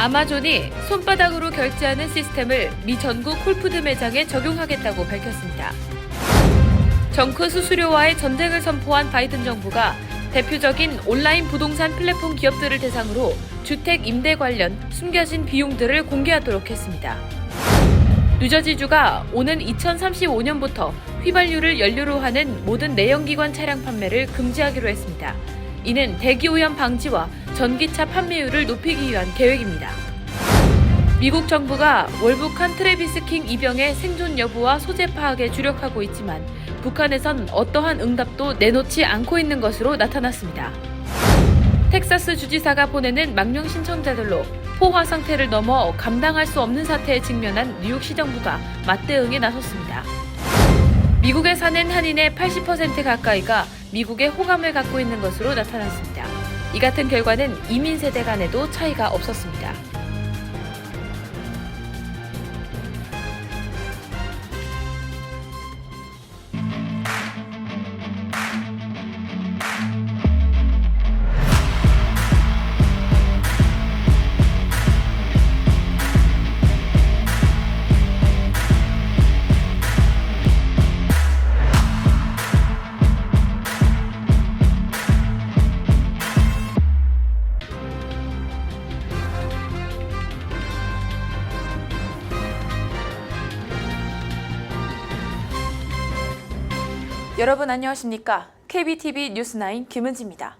아마존이 손바닥으로 결제하는 시스템을 미 전국 홀푸드 매장에 적용하겠다고 밝혔습니다. 정크 수수료와의 전쟁을 선포한 바이든 정부가 대표적인 온라인 부동산 플랫폼 기업들을 대상으로 주택 임대 관련 숨겨진 비용들을 공개하도록 했습니다. 뉴저지주가 오는 2035년부터 휘발유를 연료로 하는 모든 내연기관 차량 판매를 금지하기로 했습니다. 이는 대기 오염 방지와 전기차 판매율을 높이기 위한 계획입니다. 미국 정부가 월북한 트래비스 킹 이병의 생존 여부와 소재 파악에 주력하고 있지만 북한에선 어떠한 응답도 내놓지 않고 있는 것으로 나타났습니다. 텍사스 주지사가 보내는 망령 신청자들로 포화 상태를 넘어 감당할 수 없는 사태에 직면한 뉴욕 시 정부가 맞대응에 나섰습니다. 미국에 사는 한인의 80% 가까이가 미국에 호감을 갖고 있는 것으로 나타났습니다. 이 같은 결과는 이민 세대 간에도 차이가 없었습니다. 여러분 안녕하십니까? KBTV 뉴스9 김은지입니다.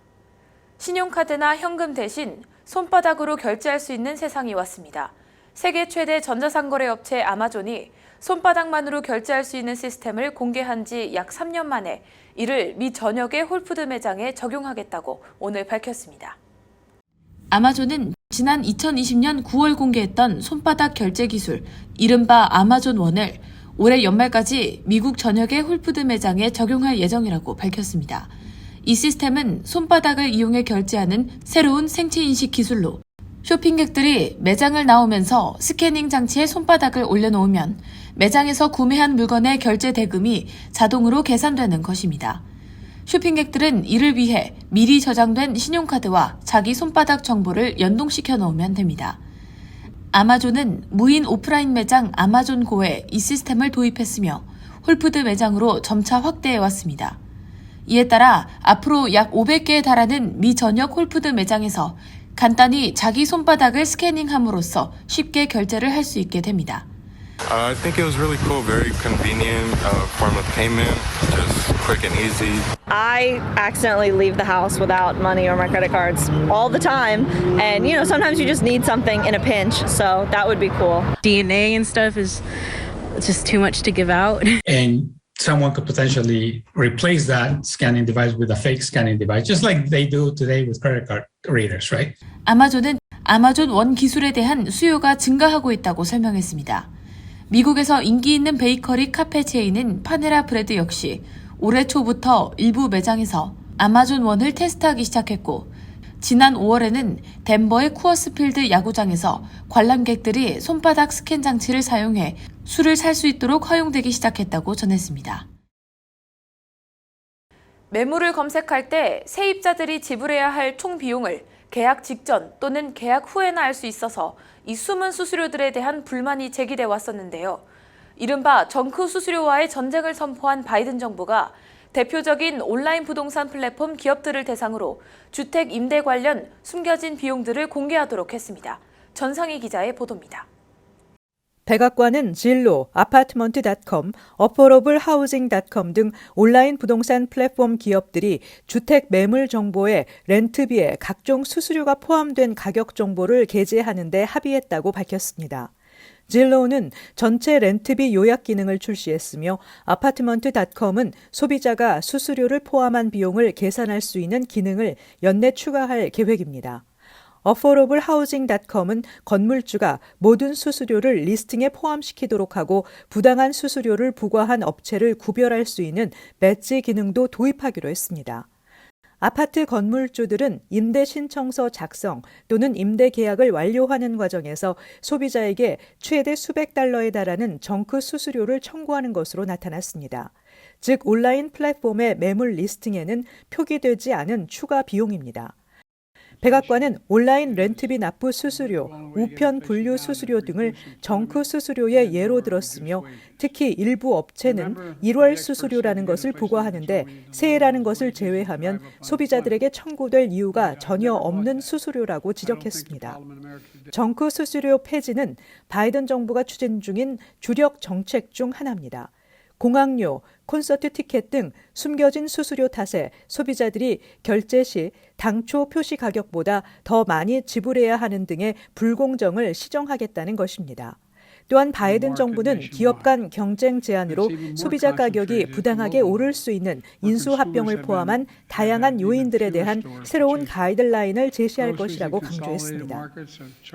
신용카드나 현금 대신 손바닥으로 결제할 수 있는 세상이 왔습니다. 세계 최대 전자상거래 업체 아마존이 손바닥만으로 결제할 수 있는 시스템을 공개한 지 약 3년 만에 이를 미 전역의 홀푸드 매장에 적용하겠다고 오늘 밝혔습니다. 아마존은 지난 2020년 9월 공개했던 손바닥 결제 기술, 이른바 아마존 원을 올해 연말까지 미국 전역의 홀푸드 매장에 적용할 예정이라고 밝혔습니다. 이 시스템은 손바닥을 이용해 결제하는 새로운 생체 인식 기술로 쇼핑객들이 매장을 나오면서 스캐닝 장치에 손바닥을 올려놓으면 매장에서 구매한 물건의 결제 대금이 자동으로 계산되는 것입니다. 쇼핑객들은 이를 위해 미리 저장된 신용카드와 자기 손바닥 정보를 연동시켜 놓으면 됩니다. 아마존은 무인 오프라인 매장 아마존고에 이 시스템을 도입했으며 홀푸드 매장으로 점차 확대해 왔습니다. 이에 따라 앞으로 약 500개에 달하는 미 전역 홀푸드 매장에서 간단히 자기 손바닥을 스캐닝함으로써 쉽게 결제를 할 수 있게 됩니다. Uh, I think it was really cool, very convenient uh, form of payment, just quick and easy. I accidentally leave the house without money or my credit cards all the time. And, you know, sometimes you just need something in a pinch. So that would be cool. DNA and stuff is just too much to give out. and someone could potentially replace that scanning device with a fake scanning device, just like they do today with credit card readers, right? 아마존은 아마존 원 기술에 대한 수요가 증가하고 있다고 설명했습니다. 미국에서 인기 있는 베이커리 카페 체인인 파네라 브레드 역시 올해 초부터 일부 매장에서 아마존 원을 테스트하기 시작했고 지난 5월에는 덴버의 쿠어스필드 야구장에서 관람객들이 손바닥 스캔 장치를 사용해 술을 살 수 있도록 허용되기 시작했다고 전했습니다. 매물을 검색할 때 세입자들이 지불해야 할 총 비용을 계약 직전 또는 계약 후에나 알 수 있어서 이 숨은 수수료들에 대한 불만이 제기돼 왔었는데요. 이른바 정크 수수료와의 전쟁을 선포한 바이든 정부가 대표적인 온라인 부동산 플랫폼 기업들을 대상으로 주택 임대 관련 숨겨진 비용들을 공개하도록 했습니다. 전상희 기자의 보도입니다. 백악관은 진로, 아파트먼트닷컴, 어포러블하우징닷컴 등 온라인 부동산 플랫폼 기업들이 주택 매물 정보에 렌트비에 각종 수수료가 포함된 가격 정보를 게재하는 데 합의했다고 밝혔습니다. 진로는 전체 렌트비 요약 기능을 출시했으며 아파트먼트닷컴은 소비자가 수수료를 포함한 비용을 계산할 수 있는 기능을 연내 추가할 계획입니다. 어포러블 하우징닷컴은 건물주가 모든 수수료를 리스팅에 포함시키도록 하고 부당한 수수료를 부과한 업체를 구별할 수 있는 배지 기능도 도입하기로 했습니다. 아파트 건물주들은 임대 신청서 작성 또는 임대 계약을 완료하는 과정에서 소비자에게 최대 수백 달러에 달하는 정크 수수료를 청구하는 것으로 나타났습니다. 즉 온라인 플랫폼의 매물 리스팅에는 표기되지 않은 추가 비용입니다. 백악관은 온라인 렌트비 납부 수수료, 우편 분류 수수료 등을 정크 수수료의 예로 들었으며 특히 일부 업체는 1월 수수료라는 것을 부과하는데 세해라는 것을 제외하면 소비자들에게 청구될 이유가 전혀 없는 수수료라고 지적했습니다. 정크 수수료 폐지는 바이든 정부가 추진 중인 주력 정책 중 하나입니다. 공항료, 콘서트 티켓 등 숨겨진 수수료 탓에 소비자들이 결제 시 당초 표시 가격보다 더 많이 지불해야 하는 등의 불공정을 시정하겠다는 것입니다. 또한 바이든 정부는 기업 간 경쟁 제한으로 소비자 가격이 부당하게 오를 수 있는 인수 합병을 포함한 다양한 요인들에 대한 새로운 가이드라인을 제시할 것이라고 강조했습니다.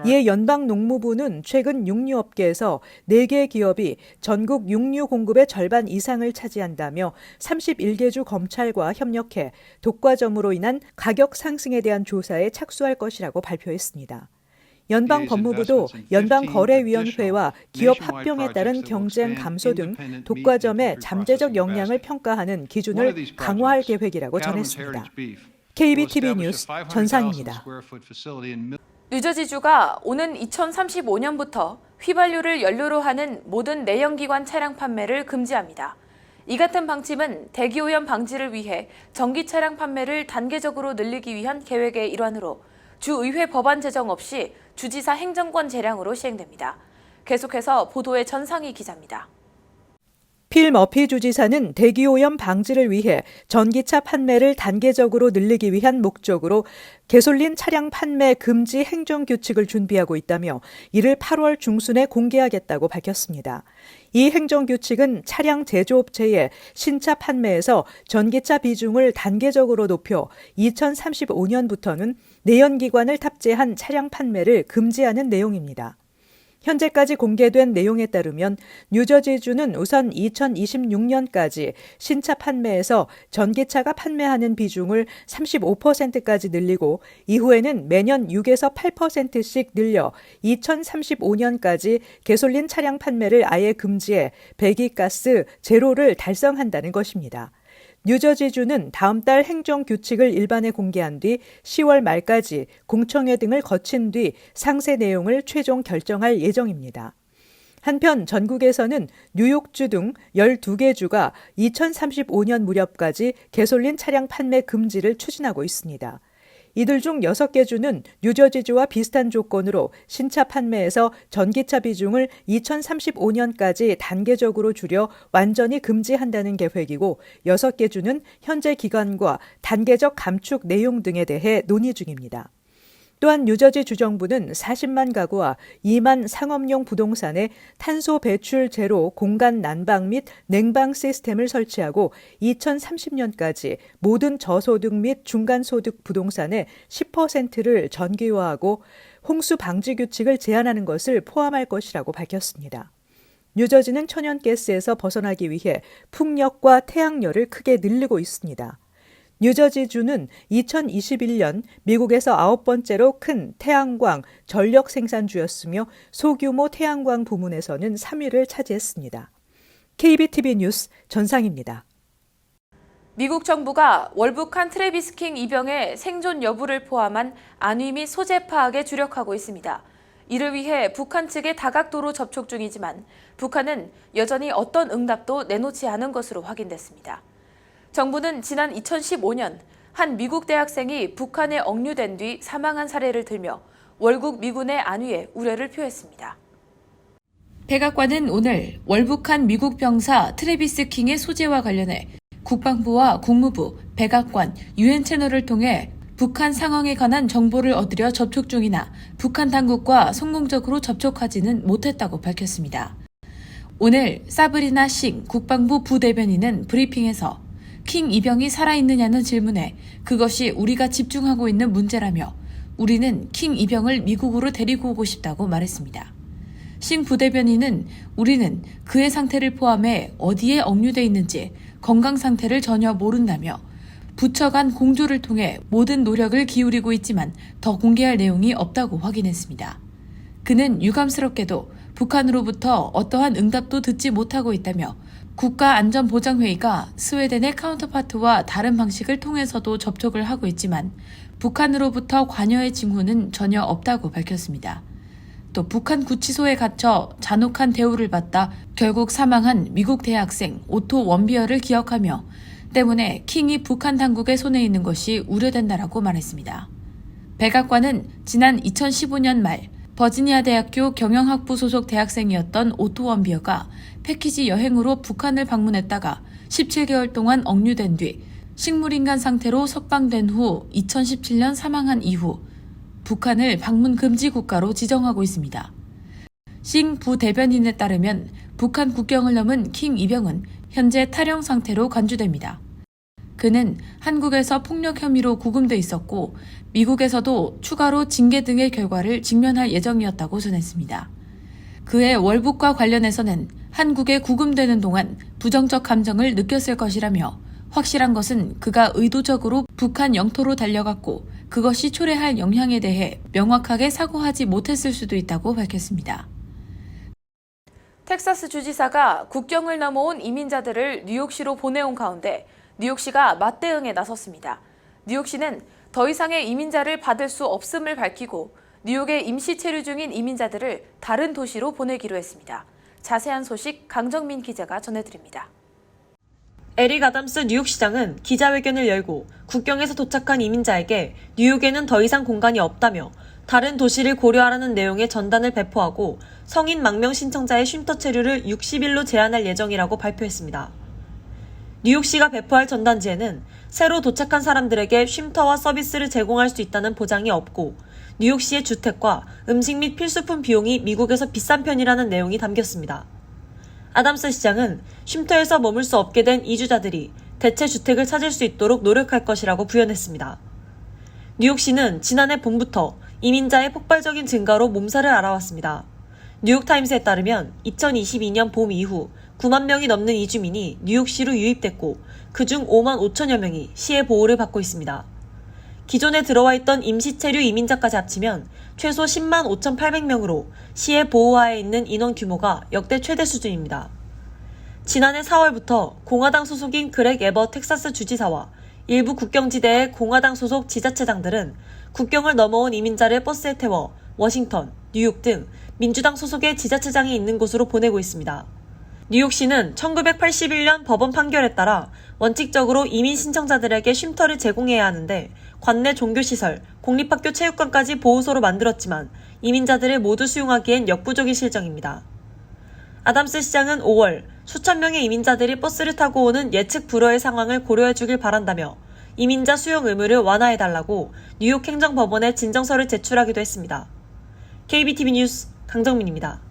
이에 연방 농무부는 최근 육류업계에서 4개 기업이 전국 육류 공급의 절반 이상을 차지한다며 31개 주 검찰과 협력해 독과점으로 인한 가격 상승에 대한 조사에 착수할 것이라고 발표했습니다. 연방 법무부도 연방 거래위원회와 기업 합병에 따른 경쟁 감소 등 독과점의 잠재적 영향을 평가하는 기준을 강화할 계획이라고 전했습니다. KBTV 뉴스 전상입니다. 뉴저지주가 오는 2035년부터 휘발유를 연료로 하는 모든 내연기관 차량 판매를 금지합니다. 이 같은 방침은 대기오염 방지를 위해 전기 차량 판매를 단계적으로 늘리기 위한 계획의 일환으로 주의회 법안 제정 없이 주지사 행정권 재량으로 시행됩니다. 계속해서 보도의 전상희 기자입니다. 필 머피 주지사는 대기오염 방지를 위해 전기차 판매를 단계적으로 늘리기 위한 목적으로 개솔린 차량 판매 금지 행정 규칙을 준비하고 있다며 이를 8월 중순에 공개하겠다고 밝혔습니다. 이 행정 규칙은 차량 제조업체의 신차 판매에서 전기차 비중을 단계적으로 높여 2035년부터는 내연기관을 탑재한 차량 판매를 금지하는 내용입니다. 현재까지 공개된 내용에 따르면 뉴저지주는 우선 2026년까지 신차 판매에서 전기차가 판매하는 비중을 35%까지 늘리고 이후에는 매년 6에서 8%씩 늘려 2035년까지 개솔린 차량 판매를 아예 금지해 배기가스 제로를 달성한다는 것입니다. 뉴저지주는 다음 달 행정 규칙을 일반에 공개한 뒤 10월 말까지 공청회 등을 거친 뒤 상세 내용을 최종 결정할 예정입니다. 한편 전국에서는 뉴욕주 등 12개 주가 2035년 무렵까지 개솔린 차량 판매 금지를 추진하고 있습니다. 이들 중 6개 주는 뉴저지주와 비슷한 조건으로 신차 판매에서 전기차 비중을 2035년까지 단계적으로 줄여 완전히 금지한다는 계획이고 6개 주는 현재 기간과 단계적 감축 내용 등에 대해 논의 중입니다. 또한 뉴저지 주정부는 40만 가구와 2만 상업용 부동산에 탄소 배출 제로 공간 난방 및 냉방 시스템을 설치하고 2030년까지 모든 저소득 및 중간소득 부동산의 10%를 전기화하고 홍수 방지 규칙을 제한하는 것을 포함할 것이라고 밝혔습니다. 뉴저지는 천연가스에서 벗어나기 위해 풍력과 태양열을 크게 늘리고 있습니다. 뉴저지주는 2021년 미국에서 아홉 번째로 큰 태양광 전력 생산주였으며 소규모 태양광 부문에서는 3위를 차지했습니다. KBTV 뉴스 전상입니다. 미국 정부가 월북한 트레비스 킹 이병의 생존 여부를 포함한 안위 및 소재 파악에 주력하고 있습니다. 이를 위해 북한 측에 다각도로 접촉 중이지만 북한은 여전히 어떤 응답도 내놓지 않은 것으로 확인됐습니다. 정부는 지난 2015년 한 미국 대학생이 북한에 억류된 뒤 사망한 사례를 들며 월국 미군의 안위에 우려를 표했습니다. 백악관은 오늘 월북한 미국 병사 트레비스 킹의 소재와 관련해 국방부와 국무부, 백악관, 유엔 채널을 통해 북한 상황에 관한 정보를 얻으려 접촉 중이나 북한 당국과 성공적으로 접촉하지는 못했다고 밝혔습니다. 오늘 사브리나 싱 국방부 부대변인은 브리핑에서 킹 이병이 살아있느냐는 질문에 그것이 우리가 집중하고 있는 문제라며 우리는 킹 이병을 미국으로 데리고 오고 싶다고 말했습니다. 싱 부대변인은 우리는 그의 상태를 포함해 어디에 억류돼 있는지 건강 상태를 전혀 모른다며 부처 간 공조를 통해 모든 노력을 기울이고 있지만 더 공개할 내용이 없다고 확인했습니다. 그는 유감스럽게도 북한으로부터 어떠한 응답도 듣지 못하고 있다며 국가안전보장회의가 스웨덴의 카운터파트와 다른 방식을 통해서도 접촉을 하고 있지만 북한으로부터 관여의 징후는 전혀 없다고 밝혔습니다. 또 북한 구치소에 갇혀 잔혹한 대우를 받다 결국 사망한 미국 대학생 오토 원비어를 기억하며 때문에 킹이 북한 당국의 손에 있는 것이 우려된다라고 말했습니다. 백악관은 지난 2015년 말 버지니아 대학교 경영학부 소속 대학생이었던 오토 원비어가 패키지 여행으로 북한을 방문했다가 17개월 동안 억류된 뒤 식물인간 상태로 석방된 후 2017년 사망한 이후 북한을 방문 금지 국가로 지정하고 있습니다. 싱 부대변인에 따르면 북한 국경을 넘은 킹 이병은 현재 탈영 상태로 간주됩니다. 그는 한국에서 폭력 혐의로 구금돼 있었고 미국에서도 추가로 징계 등의 결과를 직면할 예정이었다고 전했습니다. 그의 월북과 관련해서는 한국에 구금되는 동안 부정적 감정을 느꼈을 것이라며 확실한 것은 그가 의도적으로 북한 영토로 달려갔고 그것이 초래할 영향에 대해 명확하게 사고하지 못했을 수도 있다고 밝혔습니다. 텍사스 주지사가 국경을 넘어온 이민자들을 뉴욕시로 보내온 가운데 뉴욕시가 맞대응에 나섰습니다. 뉴욕시는 더 이상의 이민자를 받을 수 없음을 밝히고 뉴욕에 임시 체류 중인 이민자들을 다른 도시로 보내기로 했습니다. 자세한 소식 강정민 기자가 전해드립니다. 에릭 아담스 뉴욕시장은 기자회견을 열고 국경에서 도착한 이민자에게 뉴욕에는 더 이상 공간이 없다며 다른 도시를 고려하라는 내용의 전단을 배포하고 성인 망명 신청자의 쉼터 체류를 60일로 제한할 예정이라고 발표했습니다. 뉴욕시가 배포할 전단지에는 새로 도착한 사람들에게 쉼터와 서비스를 제공할 수 있다는 보장이 없고 뉴욕시의 주택과 음식 및 필수품 비용이 미국에서 비싼 편이라는 내용이 담겼습니다. 아담스 시장은 쉼터에서 머물 수 없게 된 이주자들이 대체 주택을 찾을 수 있도록 노력할 것이라고 부연했습니다. 뉴욕시는 지난해 봄부터 이민자의 폭발적인 증가로 몸살을 앓아왔습니다. 뉴욕타임스에 따르면 2022년 봄 이후 9만 명이 넘는 이주민이 뉴욕시로 유입됐고 그중 5만 5천여 명이 시의 보호를 받고 있습니다. 기존에 들어와 있던 임시체류 이민자까지 합치면 최소 10만 5,800명으로 시의 보호하에 있는 인원 규모가 역대 최대 수준입니다. 지난해 4월부터 공화당 소속인 그렉 에버 텍사스 주지사와 일부 국경지대의 공화당 소속 지자체장들은 국경을 넘어온 이민자를 버스에 태워 워싱턴, 뉴욕 등 민주당 소속의 지자체장이 있는 곳으로 보내고 있습니다. 뉴욕시는 1981년 법원 판결에 따라 원칙적으로 이민 신청자들에게 쉼터를 제공해야 하는데 관내 종교시설, 공립학교 체육관까지 보호소로 만들었지만 이민자들을 모두 수용하기엔 역부족인 실정입니다. 아담스 시장은 5월 수천 명의 이민자들이 버스를 타고 오는 예측 불허의 상황을 고려해 주길 바란다며 이민자 수용 의무를 완화해 달라고 뉴욕 행정법원에 진정서를 제출하기도 했습니다. KBTV 뉴스 강정민입니다.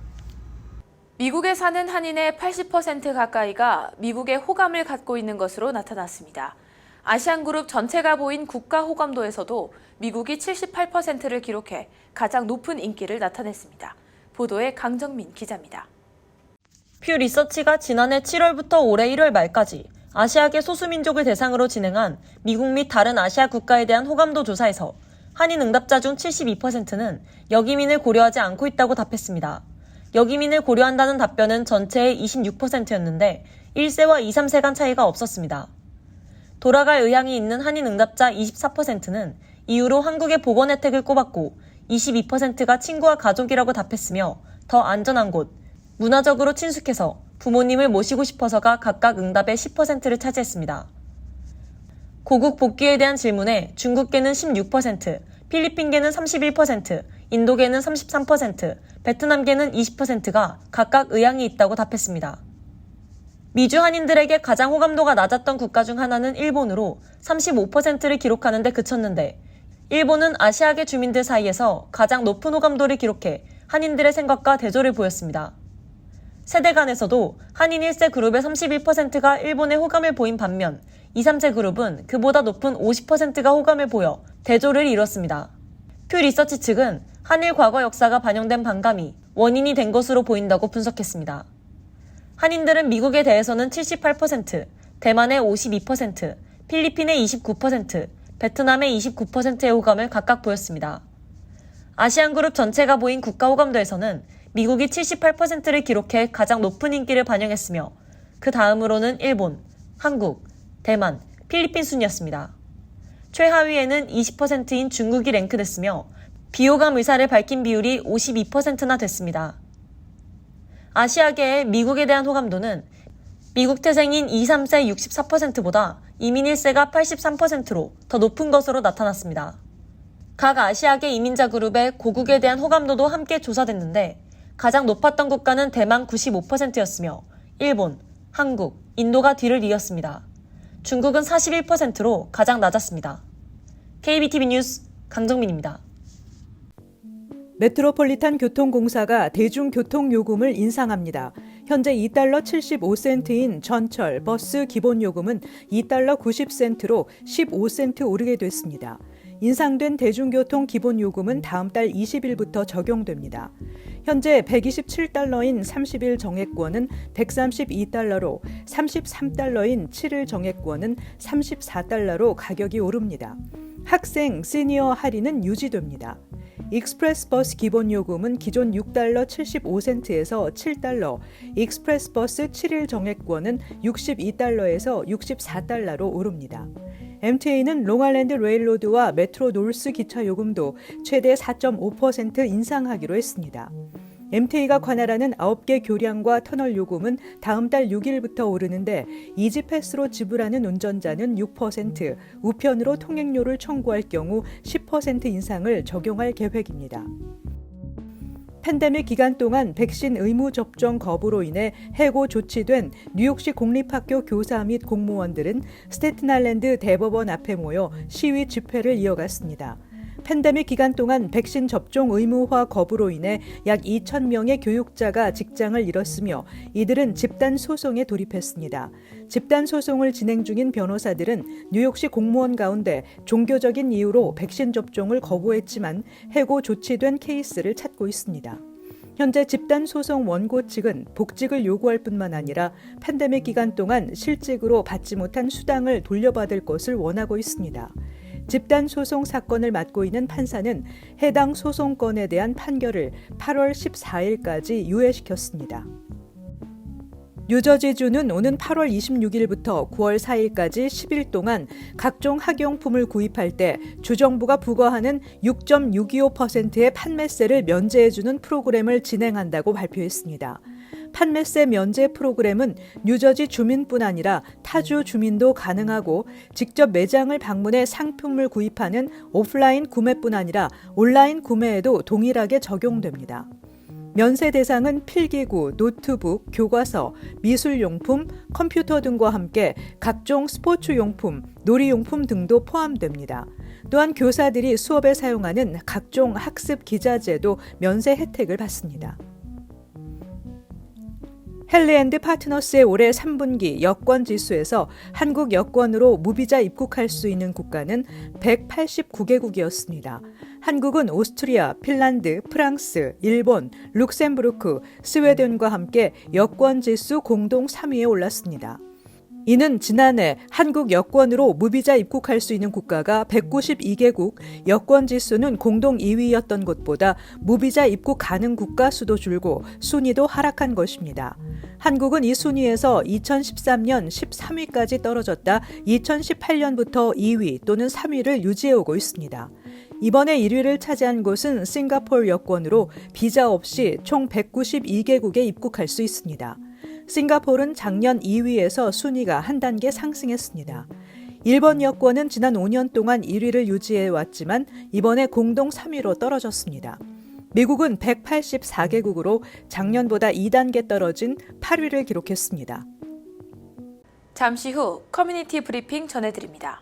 미국에 사는 한인의 80% 가까이가 미국의 호감을 갖고 있는 것으로 나타났습니다. 아시안 그룹 전체가 보인 국가 호감도에서도 미국이 78%를 기록해 가장 높은 인기를 나타냈습니다. 보도에 강정민 기자입니다. 퓨 리서치가 지난해 7월부터 올해 1월 말까지 아시아계 소수민족을 대상으로 진행한 미국 및 다른 아시아 국가에 대한 호감도 조사에서 한인 응답자 중 72%는 여기민을 고려하지 않고 있다고 답했습니다. 여기민을 고려한다는 답변은 전체의 26%였는데 1세와 2, 3세 간 차이가 없었습니다. 돌아갈 의향이 있는 한인 응답자 24%는 이후로 한국의 보건 혜택을 꼽았고 22%가 친구와 가족이라고 답했으며 더 안전한 곳, 문화적으로 친숙해서 부모님을 모시고 싶어서가 각각 응답의 10%를 차지했습니다. 고국 복귀에 대한 질문에 중국계는 16%, 필리핀계는 31%, 인도계는 33%, 베트남계는 20%가 각각 의향이 있다고 답했습니다. 미주 한인들에게 가장 호감도가 낮았던 국가 중 하나는 일본으로 35%를 기록하는 데 그쳤는데 일본은 아시아계 주민들 사이에서 가장 높은 호감도를 기록해 한인들의 생각과 대조를 보였습니다. 세대 간에서도 한인 1세 그룹의 31%가 일본에 호감을 보인 반면 2, 3세 그룹은 그보다 높은 50%가 호감을 보여 대조를 이뤘습니다. 퓨 리서치 측은 한일 과거 역사가 반영된 반감이 원인이 된 것으로 보인다고 분석했습니다. 한인들은 미국에 대해서는 78%, 대만의 52%, 필리핀의 29%, 베트남의 29%의 호감을 각각 보였습니다. 아시안 그룹 전체가 보인 국가 호감도에서는 미국이 78%를 기록해 가장 높은 인기를 반영했으며 그 다음으로는 일본, 한국, 대만, 필리핀 순이었습니다. 최하위에는 20%인 중국이 랭크됐으며 비호감 의사를 밝힌 비율이 52%나 됐습니다. 아시아계의 미국에 대한 호감도는 미국 태생인 2, 3세 64%보다 이민 1세가 83%로 더 높은 것으로 나타났습니다. 각 아시아계 이민자 그룹의 고국에 대한 호감도도 함께 조사됐는데 가장 높았던 국가는 대만 95%였으며 일본, 한국, 인도가 뒤를 이었습니다. 중국은 41%로 가장 낮았습니다. KBTV 뉴스 강정민입니다. 메트로폴리탄 교통공사가 대중교통 요금을 인상합니다. 현재 2달러 75센트인 전철, 버스 기본 요금은 2달러 90센트로 15센트 오르게 됐습니다. 인상된 대중교통 기본 요금은 다음 달 20일부터 적용됩니다. 현재 127달러인 30일 정액권은 132달러로 33달러인 7일 정액권은 34달러로 가격이 오릅니다. 학생, 시니어 할인은 유지됩니다. 익스프레스 버스 기본 요금은 기존 6달러 75센트에서 7달러, 익스프레스 버스 7일 정액권은 62달러에서 64달러로 오릅니다. MTA는 롱아일랜드 레일로드와 메트로 놀스 기차 요금도 최대 4.5% 인상하기로 했습니다. MTA가 관할하는 9개 교량과 터널 요금은 다음 달 6일부터 오르는데 이지 패스로 지불하는 운전자는 6%, 우편으로 통행료를 청구할 경우 10% 인상을 적용할 계획입니다. 팬데믹 기간 동안 백신 의무 접종 거부로 인해 해고 조치된 뉴욕시 공립학교 교사 및 공무원들은 스테튼 아일랜드 대법원 앞에 모여 시위 집회를 이어갔습니다. 팬데믹 기간 동안 백신 접종 의무화 거부로 인해 약 2천 명의 교육자가 직장을 잃었으며 이들은 집단 소송에 돌입했습니다. 집단 소송을 진행 중인 변호사들은 뉴욕시 공무원 가운데 종교적인 이유로 백신 접종을 거부했지만 해고 조치된 케이스를 찾고 있습니다. 현재 집단 소송 원고 측은 복직을 요구할 뿐만 아니라 팬데믹 기간 동안 실직으로 받지 못한 수당을 돌려받을 것을 원하고 있습니다. 집단 소송 사건을 맡고 있는 판사는 해당 소송건에 대한 판결을 8월 14일까지 유예시켰습니다. 뉴저지주는 오는 8월 26일부터 9월 4일까지 10일 동안 각종 학용품을 구입할 때 주정부가 부과하는 6.625%의 판매세를 면제해주는 프로그램을 진행한다고 발표했습니다. 판매세 면제 프로그램은 뉴저지 주민뿐 아니라 타주 주민도 가능하고 직접 매장을 방문해 상품을 구입하는 오프라인 구매뿐 아니라 온라인 구매에도 동일하게 적용됩니다. 면세 대상은 필기구, 노트북, 교과서, 미술용품, 컴퓨터 등과 함께 각종 스포츠용품, 놀이용품 등도 포함됩니다. 또한 교사들이 수업에 사용하는 각종 학습 기자재도 면세 혜택을 받습니다. 헬리앤드 파트너스의 올해 3분기 여권 지수에서 한국 여권으로 무비자 입국할 수 있는 국가는 189개국이었습니다. 한국은 오스트리아, 핀란드, 프랑스, 일본, 룩셈부르크, 스웨덴과 함께 여권 지수 공동 3위에 올랐습니다. 이는 지난해 한국 여권으로 무비자 입국할 수 있는 국가가 192개국, 여권 지수는 공동 2위였던 것보다 무비자 입국 가능 국가 수도 줄고 순위도 하락한 것입니다. 한국은 이 순위에서 2013년 13위까지 떨어졌다 2018년부터 2위 또는 3위를 유지해오고 있습니다. 이번에 1위를 차지한 곳은 싱가포르 여권으로 비자 없이 총 192개국에 입국할 수 있습니다. 싱가포르는 작년 2위에서 순위가 한 단계 상승했습니다. 일본 여권은 지난 5년 동안 1위를 유지해 왔지만 이번에 공동 3위로 떨어졌습니다. 미국은 184개국으로 작년보다 2단계 떨어진 8위를 기록했습니다. 잠시 후 커뮤니티 브리핑 전해드립니다.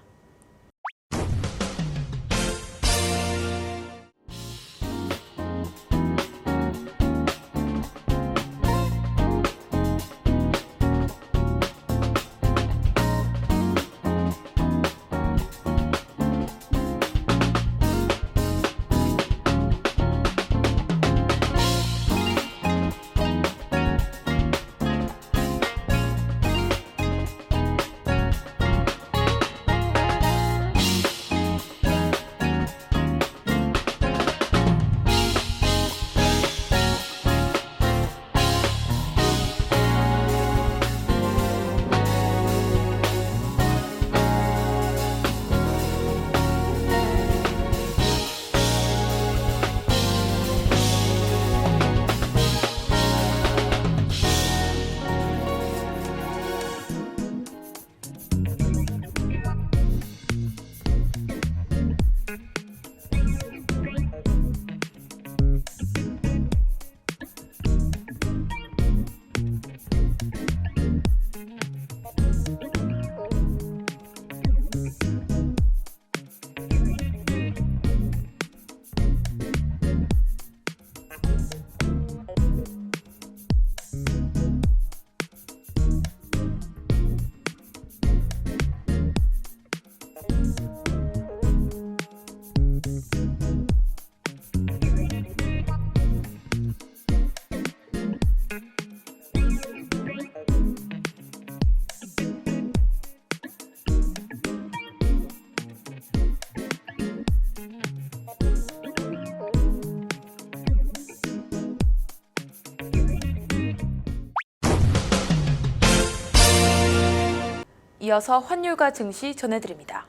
이어서 환율과 증시 전해드립니다.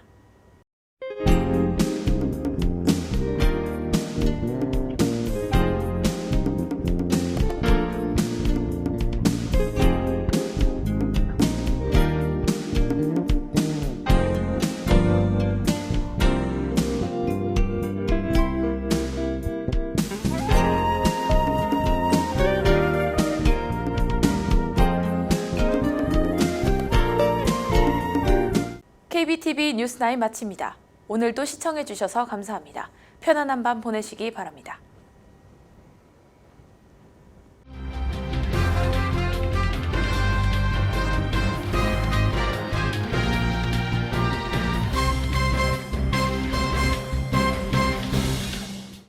뉴스9 마칩니다. 오늘도 시청해주셔서 감사합니다. 편안한 밤 보내시기 바랍니다.